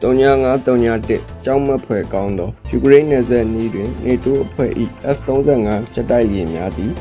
3931ကြောင်းမက်ဖွယ်ကောင်းသောယူကရိန်းနယ်စပ်နီးတွင် NATO အဖွဲ့၏ F-35 ဂျက်တိုက်လေယာဉ်များသည်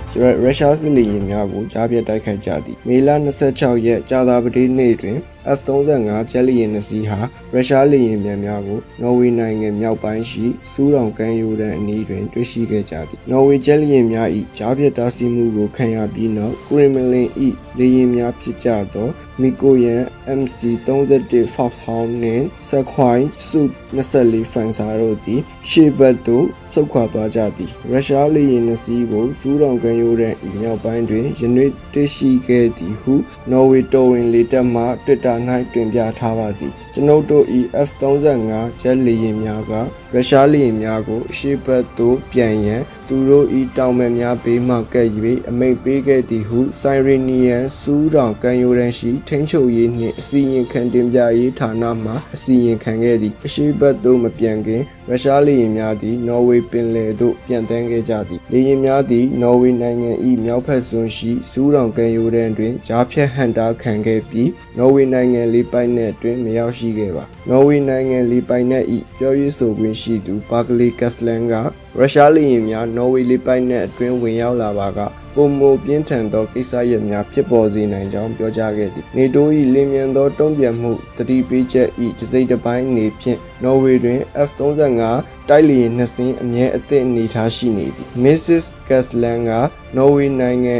ရုရှားစစ်လေယာဉ်များကိုကြားပြတ်တိုက်ခိုက်ကြသည်မေလ26ရက်ကြာသပတေးနေ့တွင် F-35 ဂျက်လေယာဉ်နှစ်စီးဟာရုရှားလေယာဉ်များများကိုနော်ဝေနိုင်ငံမြောက်ပိုင်းရှိစူးတောင်ကမ်းရိုးတန်းအနီးတွင်တွေ့ရှိခဲ့ကြသည်နော်ဝေဂျက်လေယာဉ်များ၏ကြားပြတ်တားဆီးမှုကိုခံရပြီးနောက် Kremlin ၏လေယာဉ်များဖြစ်ကြသောမီကိုယန် MC-31 Foxhound နှင့် Sukhoi Su-22 Elephanta တို့သည်ရှေ့ဘက်သို့ဆုတ်ခွာသွားကြသည်ရုရှားလေယာဉ်နှစ်စီးကိုစူးတောင်ကန်ရိုးတဲ့ဤမြောက်ပိုင်းတွင်ယနေ့တွေ့ရှိခဲ့သည်ဟုနော်ဝေတော်ဝင်လေတပ်မှ Twitter ၌တွင်ပြထားပါသည်ကျွန်ုပ်တို့၏ F35 ဂျက်လေယာဉ်များကရုရှားလေယာဉ်များကိုရှေ့ဘက်သို့ပြန်ရန်သူတို့၏တောင်ပန်များဘေးမှကပ်၍အမိန့်ပေးခဲ့သည်ဟု Sirenian စူးတောင်ကန်ရိုးတန်းရှိထိန်းချုပ်ရေးနှင့်အစီရင်ခံတင်ပြရေးဌာနမှအစီရင်ခံခဲ့သည်အရှိတ်ဘက်သို့မပြန်ခင် ရုရှားလေယာဉ်များသည်နော်ဝေပင်လယ်သို့ပြန်တန်းခဲ့ကြသည်လေယာဉ်များသည်နော်ဝေနိုင်ငံ၏မြောက်ဘက်စွန်းရှိစူးတောင်ကန်ရိုးတန်းတွင်ကြားဖြတ်ဟန်တာခံခဲ့ပြီးနော်ဝေနိုင်ငံလေးပိုင်နက်တွင်မရောက်ရှိခဲ့ပါနော်ဝေနိုင်ငံလေးပိုင်နက်၏ပြောရေးဆိုခွင့်ရှိသူဘာဂလီကက်စလန်ကရုရှားလေယာဉ်များနော်ဝေလေးပိုင်နက်အတွင်းဝင်ရောက်လာပါကပုံမပြင်းထန်သောကိစ္စရပ်များဖြစ်ပေါ်စေနိုင်ကြောင်းပြောကြားခဲ့သည်နေတိုး၏လင်းမြန်သောတုံ့ပြန်မှုတတိပေးချက်၏တစိမ့်တစ်ပိုင်းနေဖြင့် နော်ဝေတွင် F35 တိုက်လေယာဉ်နှစ်စင်းအမြဲအသင့်အနေထားရှိနေသည် Mrs. Gasland ကနော်ဝေနိုင်ငံ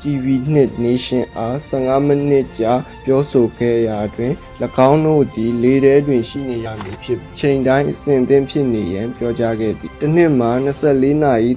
TV2 Nation အား15မိနစ်ကြာပြောဆိုခဲ့ရာတွင်၎င်းတို့သည်လေထဲတွင်ရှိနေရမည်ဖြစ်ချိန်တိုင်းအစဉ်သင့်ဖြစ်နေရန်ပြောကြားခဲ့သည်တစ်နှစ်မှာ24နာရီ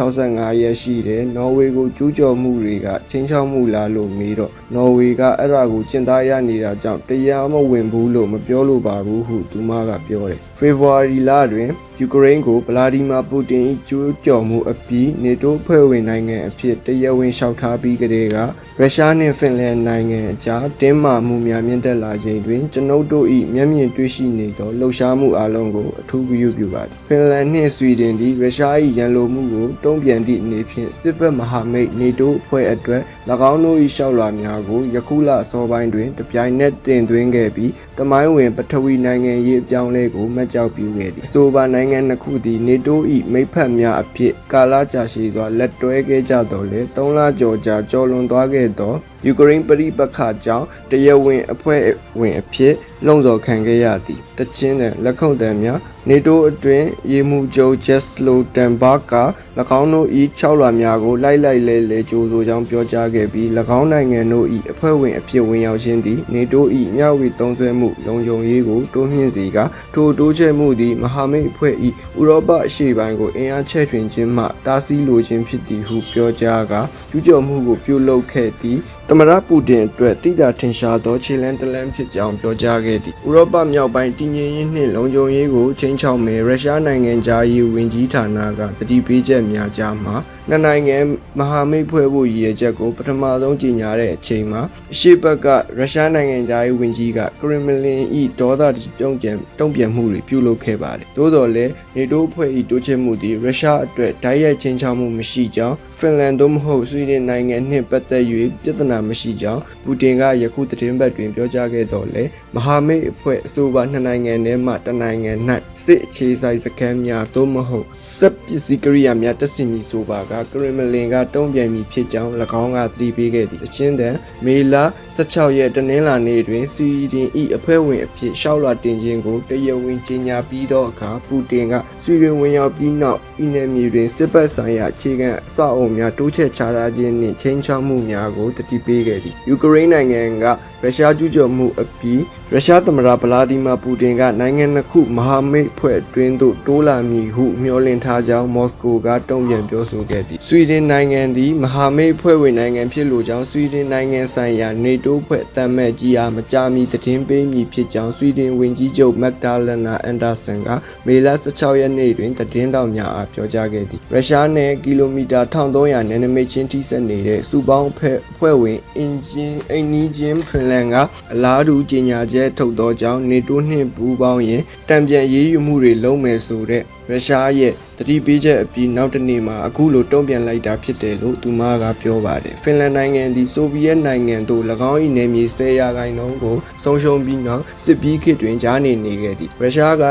365ရက်ရှိတဲ့နော်ဝေကိုကျူးကျော်မှုတွေကချင်းချောက်မှုလားလို့မေးတော့နော်ဝေကအဲ့ဒါကိုကျင့်သားရနေတာကြောင့်တရားမဝင်ဘူးလို့မပြောလို့ပါဘူးဟုသူမကပြောတယ်ဖေဖော်ဝါရီလတွင်ယူကရိန်းကိုဗလာဒီမာပူတင်၏ကျူးကျော်မှုအပြီးနေတိုးဖွဲ့ဝင်နိုင်ငံအဖြစ်တရားဝင်လျှောက်ထားပြီးကတည်းကရုရှားနှင့်ဖင်လန်နိုင်ငံအကြားတင်းမာမှုများမြင့်တက်လာချိန်တွင်ကျွန်ုပ်တို့၏မျက်မြင်တွေ့ရှိနေသောလှုပ်ရှားမှုအလုံးကိုအထူးဂရုပြုပါသည်ဖင်လန်နှင့်ဆွီဒင်သည်ရုရှား၏ရန်လိုမှုကိုတုံ့ပြန်သည့်အနေဖြင့်စစ်ဘက်မဟာမိတ်နေတိုးအဖွဲ့အတွက်၎င်းတို့၏ရှောက်လာများကိုယခုလအစောပိုင်းတွင်တပြိုင်နက်တင်သွင်းခဲ့ပြီးတမိုင်းဝင်ပထဝီနိုင်ငံရေးအပြောင်းအလဲကိုမှတ်ကြောက်ပြုခဲ့သည်အဆိုပါနိုင်ငံနှစ်ခုသည်နေတိုး၏မိတ်ဖက်များအဖြစ်ကာလကြာရှည်စွာလက်တွဲခဲ့ကြတော်လဲ၃လကျော်ကြာကျော်လွန်သွားခဲ့သောယူကရိန်းပြည်ပခါကြောင့်တရားဝင်အဖွဲ့ဝင်အဖြစ်လုံဆော်ခံခဲ့ရသည်တချင်းတဲ့လက်ခုပ်တံများ နေတိုးအတွင်းရေမှုချုပ်ဂျက်စလိုတန်ဘာက၎င်းတို့၏6လွာများကိုလိုက်လိုက်လဲလဲကြိုးဆိုကြောင်းပြောကြားခဲ့ပြီး၎င်းနိုင်ငံတို့၏အဖွဲ့ဝင်အဖြစ်ဝင်ရောက်ခြင်းသည်နေတိုး၏မျှဝေသုံးစွဲမှုလုံခြုံရေးကိုတိုးမြှင့်စေကထိုတိုးချဲ့မှုသည်မဟာမိတ်အဖွဲ့၏ဥရောပအရှေ့ပိုင်းကိုအင်အားချဲ့ထွင်ခြင်းမှတားဆီးလိုခြင်းဖြစ်သည်ဟုပြောကြားကကျူးကျော်မှုကိုပြုလုပ်ခဲ့ပြီးသမရပူတင်အတွက်တိတာထင်ရှားသောခြေလန်းတလန်းဖြစ်ကြောင်းပြောကြားခဲ့သည်ဥရောပမြောက်ပိုင်းတည်ငြိမ်ရေးနှင့်လုံခြုံရေးကိုချိန်ချောက်မယ်ရုရှားနိုင်ငံသားရေးဝန်ကြီးဌာနကတတိပေးချက်များကြားမှာနှစ်နိုင်ငံမဟာမိတ်ဖွဲ့ဖို့ရည်ရွယ်ချက်ကိုပထမဆုံးကြေညာတဲ့အချိန်မှာအရှေ့ဘက်ကရုရှားနိုင်ငံသားရေးဝန်ကြီးကကရီမလင်၏ဒေါသတုံ့ပြန်တုံ့ပြန်မှုတွေပြုလုပ်ခဲ့ပါတယ်။သို့တော်လည်းနေတိုးဖွဲ့၏တိုးချဲ့မှုသည်ရုရှားအတွက်ဓာတ်ရိုက်ချင်းချောက်မှုမရှိကြောင်းဖင်လန်သို့မဟုတ်ဆွီဒင်နိုင်ငံနှင့်ပတ်သက်၍ပြဿနာမရှိကြောင်းပူတင်ကယခုသတင်းပတ်တွင်ပြောကြားခဲ့တော်လဲမဟာမိတ်အဖွဲ့အဆိုပါနှစ်နိုင်ငံထဲမှတစ်နိုင်ငံ၌စစ်အခြေဆိုင်စခန်းများသို့မဟုတ်စက်ပစ္စည်းကိရိယာများတက်ဆင်မည်ဆိုပါကကရီမလင်ကတုံ့ပြန်မည်ဖြစ်ကြောင်း၎င်းကသတိပေးခဲ့သည်အချင်းတန်မေလာ16ရက်တနင်္လာနေ့တွင်စီဒင်၏အဖွဲ့ဝင်အဖြစ်ရှောက်လာတင်ခြင်းကိုတရားဝင်ကြေညာပြီးသောအခါပူတင်ကဆွေဒင်ဝင်ရောက်ပြီးနောက်ဤနယ်မြေတွင်စစ်ပတ်ဆိုင်ရာအခြေခံအဆောက်အအုံများတိုးချဲ့ချထားခြင်းနှင့်ချင်းချောက်မှုများကိုတတိပေးခဲ့သည်ယူကရိန်းနိုင်ငံက ရုရှားကျူးကျော်မှုအပြီးရုရှားသမ္မတဗလာဒီမာပူတင်ကနိုင်ငံနှစ်ခုမဟာမိတ်ဖွဲ့အတွင်းသို့တိုးလာမည်ဟုမျှော်လင့်ထားကြောင်းမော်စကိုကတုံ့ပြန်ပြောဆိုခဲ့သည်ဆွီဒင်နိုင်ငံသည်မဟာမိတ်ဖွဲ့ဝင်နိုင်ငံဖြစ်လိုကြောင်းဆွီဒင်နိုင်ငံဆိုင်ရာနေတိုးဖွဲ့တမ်းမဲ့ကြီးအားမကြာမီသတင်းပေးမည်ဖြစ်ကြောင်းဆွီဒင်ဝန်ကြီးချုပ်မက်ဒါလနာအန်ဒါဆန်ကမေလ16ရက်နေ့တွင်သတင်းတောက်များအားပြောကြားခဲ့သည်ရုရှားနယ်ကီလိုမီတာ1300နယ်နိမိတ်ချင်းထိစပ်နေတဲ့စူပေါင်းဖွဲ့ဖွဲ့ဝင်အင်ဂျင်အိနီဂျင်ဖင်လန်ကအလားတူကြေညာချက်ထုတ်သောကြောင့်နေတိုးနှင့်ပူးပေါင်းရင်တံပြန်ရေးယူမှုတွေလုံးမယ်ဆိုတဲ့ရုရှားရဲ့တတိပေးချက်အပြီးနောက်တစ်နေ့မှာအခုလိုတုံ့ပြန်လိုက်တာဖြစ်တယ်လို့သူမကပြောပါတယ်ဖင်လန်နိုင်ငံသည်ဆိုဗီယက်နိုင်ငံသို့၎င်း၏နယ်မြေ10ရာခိုင်နှုန်းကိုဆုံးရှုံးပြီးနောက်စစ်ပြီးခေတ်တွင်ကြားနေနေခဲ့သည်ရုရှားက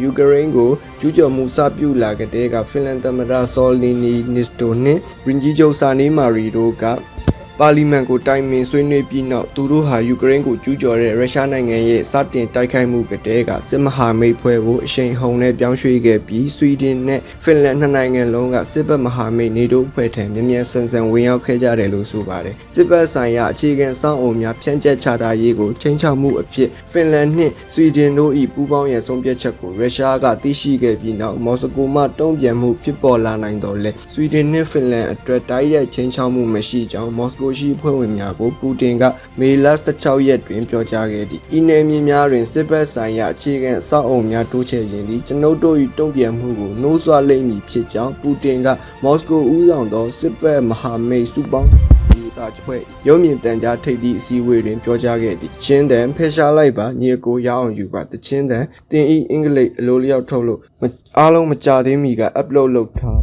ယူကရိန်းကိုကျူးကျော်မှုစပြုလာကြတဲ့ကဖင်လန်သမ္မတဆော်လီနီနစ်တိုနှင့်ရင်ကြီးချုပ်စာနေမာရီတို့က ပါလီမန်ကိုတိုင်ပင်ဆွေးနွေးပြီးနောက်သူတို့ဟာယူကရိန်းကိုကျူးကျော်တဲ့ရုရှားနိုင်ငံရဲ့စတင်တိုက်ခိုက်မှုကတည်းကစစ်မဟာမိတ်ဖွဲ့ကိုအရှိန်ဟုန်နဲ့ပြောင်းရွှေ့ခဲ့ပြီးဆွီဒင်နဲ့ဖင်လန်နှစ်နိုင်ငံလုံးကစစ်ဘက်မဟာမိတ်နေတိုးအဖွဲ့ထံမြန်မြန်ဆန်ဆန်ဝင်ရောက်ခဲ့ကြတယ်လို့ဆိုပါတယ်စစ်ဘက်ဆိုင်ရာအခြေခံစောင့်အုံများဖြန့်ကျက်ချတာရေးကိုချိန်ချောက်မှုအဖြစ်ဖင်လန်နှင့်ဆွီဒင်တို့၏ပူးပေါင်းရန်ဆုံးဖြတ်ချက်ကိုရုရှားကသိရှိခဲ့ပြီးနောက်မော်စကိုမှတုံ့ပြန်မှုဖြစ်ပေါ်လာနိုင်တော်လဲဆွီဒင်နှင့်ဖင်လန်အတွက်တိုက်ရိုက်ချိန်ချောက်မှုမရှိကြောင်းမော်စကိုရှိဖွဲ့ဝင်များကိုပူတင်ကမေလ16ရက်တွင်ပြောကြားခဲ့သည်။ဤနယ်မြေများတွင်စစ်ဘက်ဆိုင်ရာအခြေခံအဆောက်အအုံများတိုးချဲ့ခြင်းသည်ကျွန်ုပ်တို့၏တုံ့ပြန်မှုကိုနှိုးဆွလိမ့်မည်ဖြစ်ကြောင်းပူတင်ကမော်စကိုဦးဆောင်သောစစ်ဘက်မဟာမိတ်စုပေါင်းဒီစာချုပ်ရုံးမြင့်တန်ကြားထိပ်သည့်အစည်းအဝေးတွင်ပြောကြားခဲ့သည်။ချင်းတန်ဖယ်ရှားလိုက်ပါညီအကိုရအောင်ယူပါတချင်းတန်တင်ဤအင်္ဂလိပ်အလိုလျောက်ထုတ်လို့မအားလုံးမကြသေးမီက upload လုပ်ထား